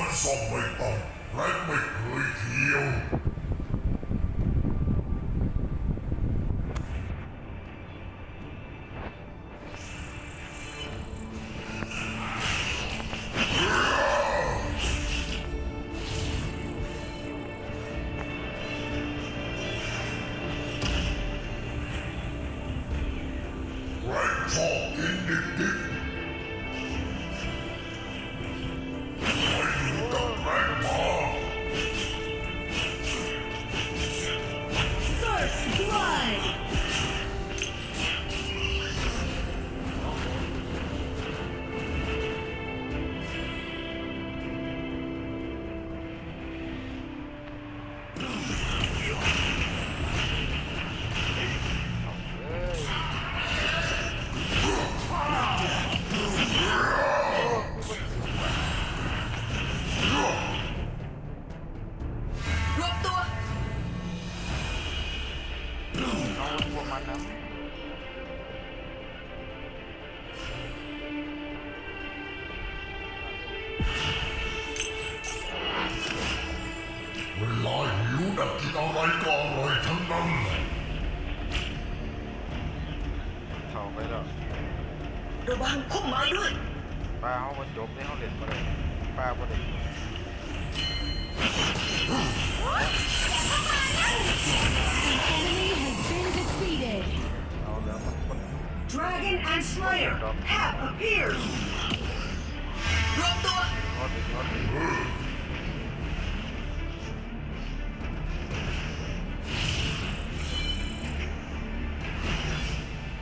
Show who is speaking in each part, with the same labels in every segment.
Speaker 1: อนซ่อมไม่ต้องแร็กไม่เคยเที่ยว ลาหิวน่ะกินอะไรก็อร่อยทั้งนั้นแหละ
Speaker 2: เท่าไปแล้ว
Speaker 3: ระวังพุ่มไม้ด้วย
Speaker 2: ป้าเขาก็จบได้เขาเล่นมาเลยป้าก็ได้
Speaker 4: enemy has been defeated.
Speaker 2: เอาแล้วมันคน
Speaker 3: Dragon and Slayer have appeared รวมตัว
Speaker 2: รอดอีกรอดอีก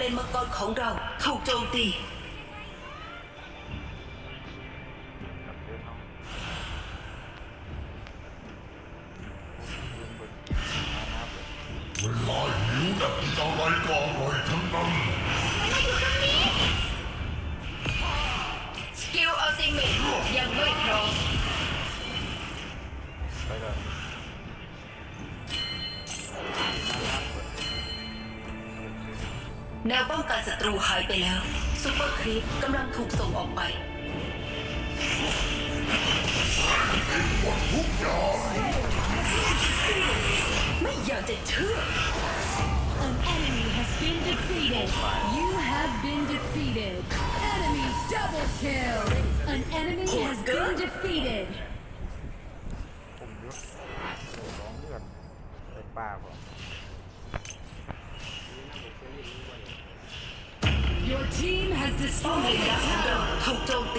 Speaker 3: ป้อมเลนมังกรของเราถูกโจมตี
Speaker 2: กับเดินเอาลืมเบิกกินมาน้ำเลย
Speaker 1: เวลาหิวน่ะกินอะไรก็อร่อย
Speaker 2: ป้
Speaker 3: องกันศัตรูหายไปแล้วซูเปอร์ครีปกำลังถูกส่งออกไป
Speaker 1: หมดทุกอย่าง
Speaker 3: ไม่อยากจะเชื่อ
Speaker 4: An enemy has been defeated. You have been defeated. Enemy double kill. An enemy has been defeated.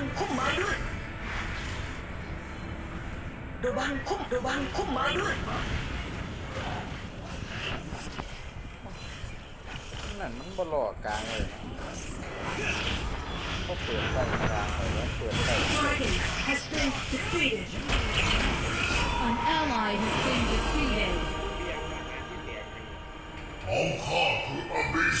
Speaker 2: ง
Speaker 3: พุ่มไม้ด้วย ระวังพุ่มระวังพุ่มไม้ด้วย
Speaker 2: นั่นมันบลอกกลางเลยก็เปิดได้กลางเลยแล้วเปิดได้
Speaker 3: Dragon has been defeated
Speaker 4: An ally has been defeated.
Speaker 1: ของข้าคืออบิส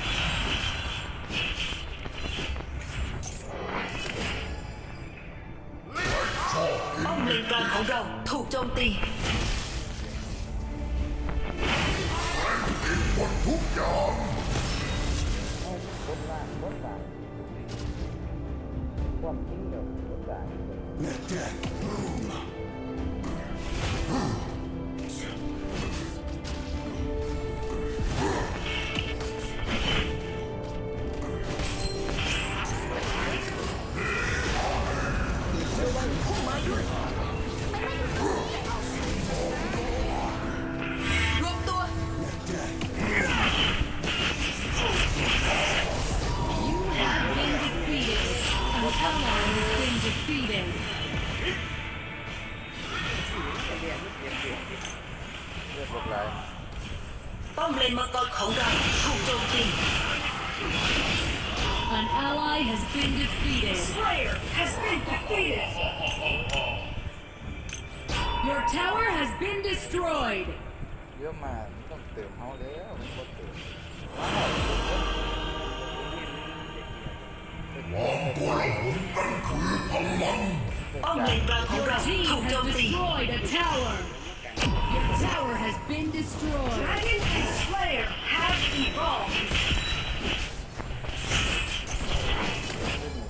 Speaker 3: ร
Speaker 2: วม
Speaker 3: ตัว
Speaker 4: You have been defeated. An ally has been defeated.
Speaker 2: เลือดลดไหล
Speaker 3: ป้อมเลนมังกรของเราถูกโจมตี
Speaker 4: An ally has been defeated.
Speaker 3: Slayer has been defeated
Speaker 4: Your tower has been destroyed.
Speaker 2: เยอะมากมันต้องเติมเฮาแล้วมันก็เติม
Speaker 1: ความโกลาหลนั้นคือพลัง
Speaker 3: ป้อมเลนกลางของ
Speaker 4: Your
Speaker 3: เรา
Speaker 4: team
Speaker 3: ถูกโจ
Speaker 4: has
Speaker 3: มตี
Speaker 4: destroyed a tower. Your tower has been destroyed.
Speaker 3: Dragon and Slayer have evolved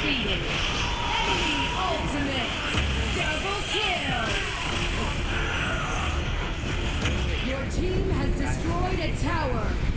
Speaker 4: defeated. Enemy ultimate. Double kill. Your team has destroyed a tower.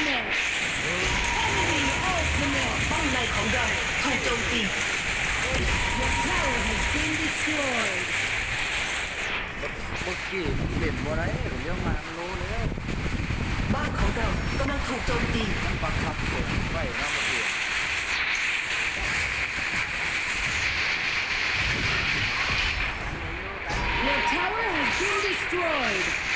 Speaker 4: Enemy ultimate.
Speaker 3: ป้อมในของเราถูกโจมตี
Speaker 4: Your tower has been destroyed.
Speaker 2: เมื่อกี้เล่นบ่ได้เลี้ยวมามันรู้แล้ว
Speaker 3: บ้านของเรากำลังถูกโจมตี
Speaker 2: มันบังคับเปิดไฟเนะเมื่อกี้
Speaker 4: Your tower has been destroyed.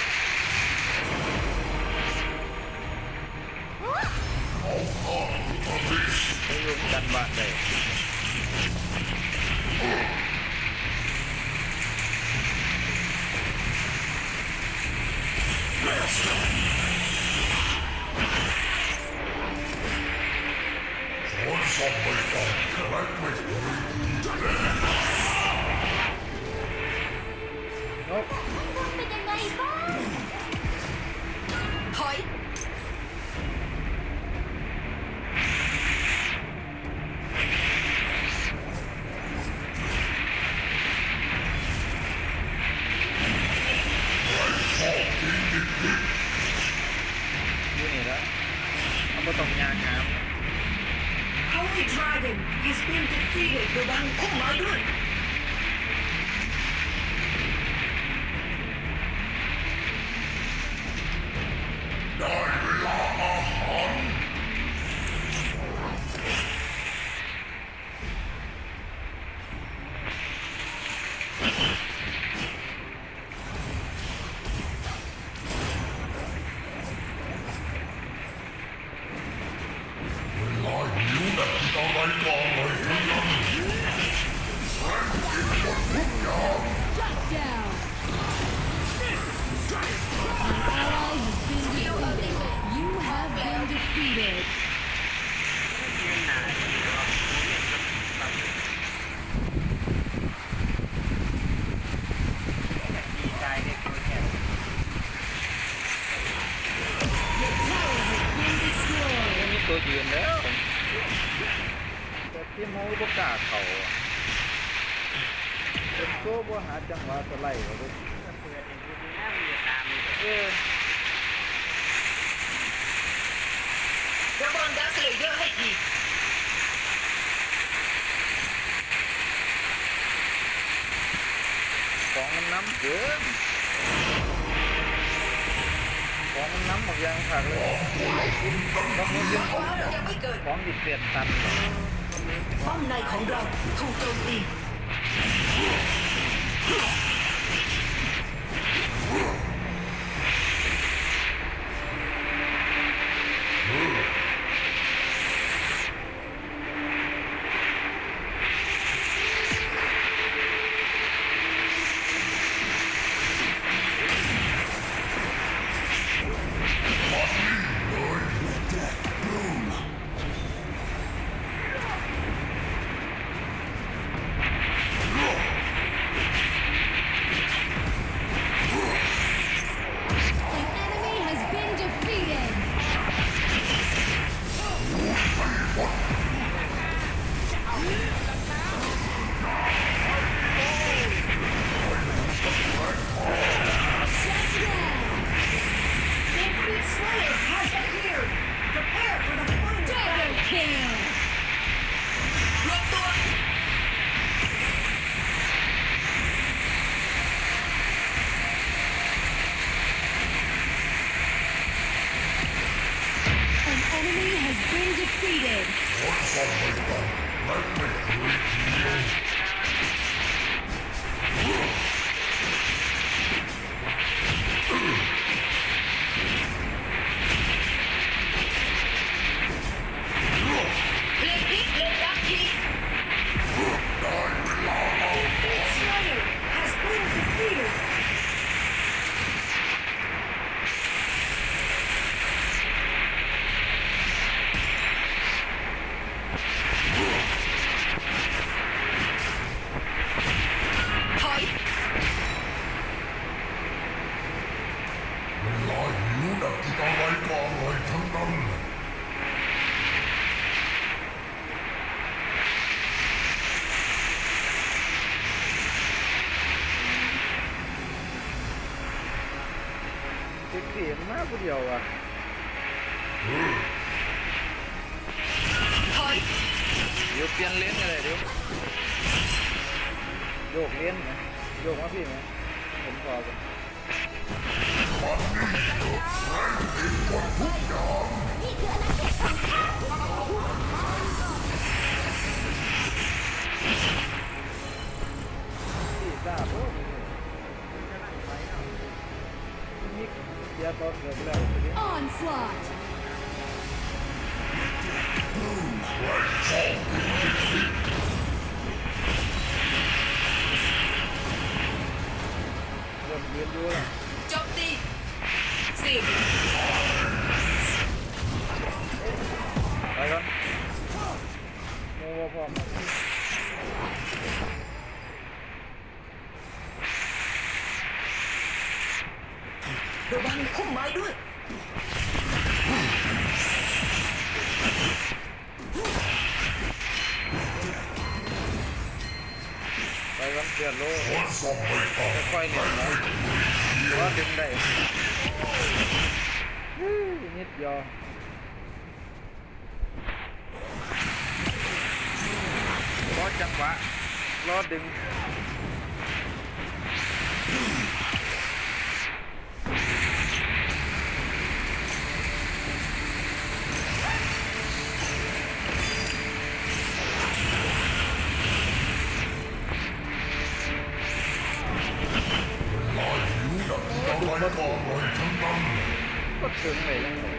Speaker 2: Oh. จังหวะสไลด์เขาเลยเออ
Speaker 3: ระวังดักสเลเยอร์ให้ดี
Speaker 2: ของมันน้ำเกินของมันน้ำหมดยางขาดเลยต้องมีเรื่องของ
Speaker 3: ยังไม่เกิด
Speaker 2: ของดิบเปลี่ยนตัน
Speaker 3: ป้อมในของเราถูกโจมตี
Speaker 1: Yeah. เสียงมากผู้เดียว
Speaker 3: อะ
Speaker 2: เดี๋ยวเปลี่ยนเลนอะไรเดี๋ยวโยกเลนไหมโยกมาพี่ไหมผมขอกันพี่ทราบ
Speaker 1: Onslaught!
Speaker 2: นิ
Speaker 5: ด
Speaker 2: เดียวรอจังหวะรอดึง
Speaker 6: และกองร้อยทั้งนั้น
Speaker 2: ก็ถึงเลยน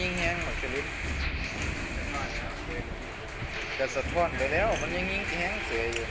Speaker 2: ยิ
Speaker 5: ง
Speaker 2: แหงหมดกระลิ้นกระสะท้อนไปแล้ว มันยังยิงแหงเสียอยู่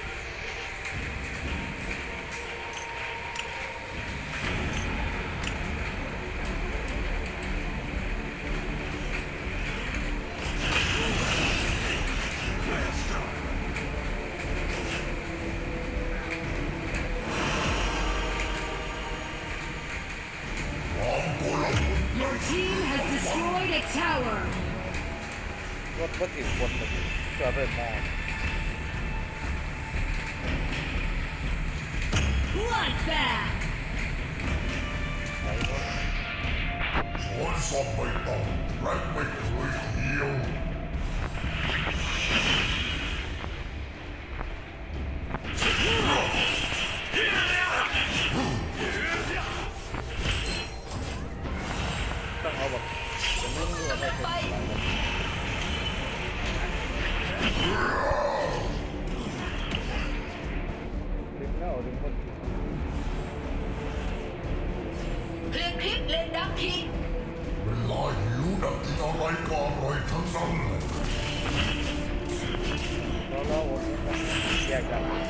Speaker 2: saw my body right way through.